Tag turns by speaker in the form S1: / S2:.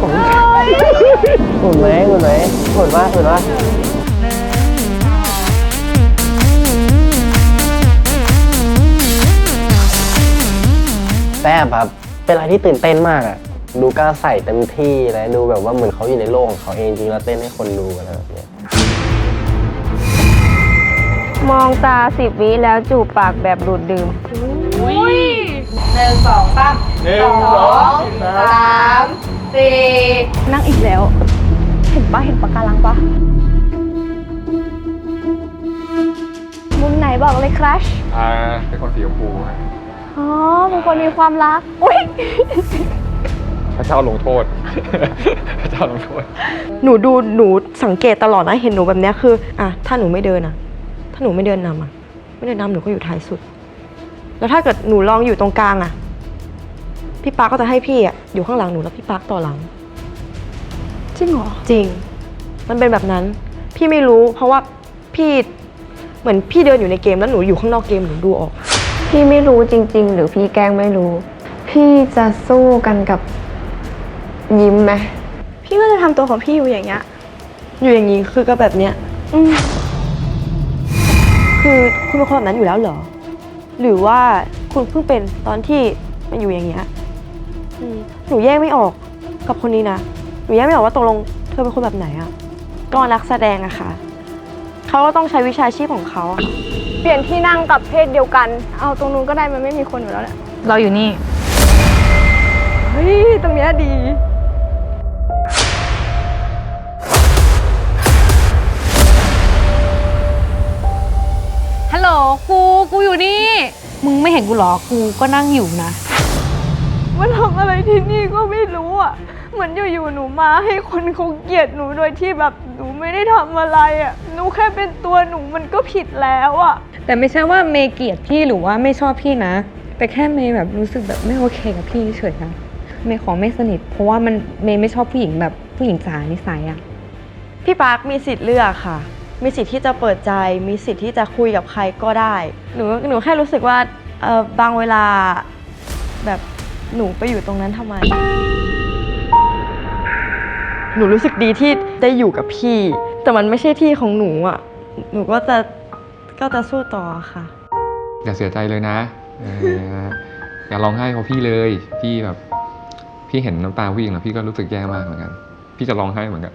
S1: หุ่นไหมหุ่นไหมหุ่นว่าหุ่นว่าแซ่บครับเป็นอะไรที่ตื่นเต้นมากอะดูกล้าใส่เต็มที่และดูแบบว่าเหมือนเขาอยู่ในโลกของเขาเองจริงแล้วเต้นให้คนดูอะไรแบบเนี้ย
S2: มองตาสิบวิแล้วจูบปากแบบดูดดื่ม
S3: หนึ่งสองสามสองสามสี่
S2: นั่งอีกแล้ว เห็นปะเห็นปะการังปะมุมไหนบอกเลยครัช
S4: อ่าเป็นคนสีชมพูฮะ
S2: อ๋อเป็นคนมีความรัก อุ้ย
S4: พระเจ้าลงโทษ พระเจ้าลงโทษ
S5: หนูดูหนูสังเกตตลอดนะเห็นหนูแบบเนี้ยคืออะถ้าหนูไม่เดินอะ ถ้าหนูไม่เดินนำอะ ไม่เดินนำหนูก็อยู่ท้ายสุด แล้วถ้าเกิดหนูลองอยู่ตรงกลางอะพี่ปาร์คก็จะให้พี่อะอยู่ข้างหลังหนูแล้วพี่ปาร์คต่อหลัง
S2: จริงเหรอ
S5: จริง มันเป็นแบบนั้น พี่ไม่รู้ เพราะว่าพี่เหมือนพี่เดินอยู่ในเกมแล้วหนูอยู่ข้างนอกเกมหนูดูออก
S2: พี่ไม่รู้จริง ๆ หรือพี่แกล้งไม่รู้ พี่จะสู้กันกับยิ้มไหม
S6: พี่ก็จะทำตัวของพี่อยู่อย่างเงี้ย
S5: อยู่อย่างนี้คือก็แบบเนี้ย
S6: อืม
S5: คือคุณเป็นคนแบบนั้นอยู่แล้วเหรอ หรือว่าคุณเพิ่งเป็นตอนที่มันอยู่อย่างเงี้ยอืมหนูแยกไม่ออกกับคนนี้นะ หนูแยกไม่ออกว่าตกลงเธอเป็นคนแบบไหนอะก็นักแสดงอะค่ะเขาก็ต้องใช้วิชาชีพของเขาอะ
S6: เปลี่ยนที่นั่งกับเพศเดียวกัน เอาตรงนู้นก็ได้มันไม่มีคนอยู่แล้วแหละ
S3: เราอยู่นี่
S6: เฮ้ย ตรงเนี้ยดี
S3: ฮัลโหลกู กูอยู่นี่ มึงไม่เห็นกูเหรอ กูก็นั่งอยู่นะ
S6: มันทำอะไรที่นี่ก็ไม่รู้อะ เหมือนอยู่ๆหนูมาให้คนเขาเกลียดหนูโดยที่แบบหนูไม่ได้ทำอะไรอะ หนูแค่เป็นตัวหนูมันก็ผิดแล้วอะ
S7: แต่ไม่ใช่ว่าเมย์เกลียดพี่หรือว่าไม่ชอบพี่นะ แต่แค่เมย์แบบรู้สึกแบบไม่โอเคกับพี่เฉยๆค่ะเมย์ขอไม่สนิท เพราะว่ามันเมย์ไม่ชอบผู้หญิงแบบผู้หญิงจ๋านิสัยอะ
S5: พี่ปาร์คมีสิทธิ์เลือกค่ะ มีสิทธิ์ที่จะเปิดใจ มีสิทธิ์ที่จะคุยกับใครก็ได้ หนูหนูแค่รู้สึกว่าเออบางเวลาแบบหนูไปอยู่ตรงนั้นทำไม หนูรู้สึกดีที่ได้อยู่กับพี่ แต่มันไม่ใช่ที่ของหนูอะ หนูก็จะก็จะสู้ต่อค่ะ
S4: อย่าเสียใจเลยนะเออ อย่าร้องไห้เพราะพี่เลย พี่แบบ พี่เห็นน้ำตาผู้หญิงแล้วพี่ก็รู้สึกแย่มากเหมือนกัน พี่จะร้องไห้เหมือนกัน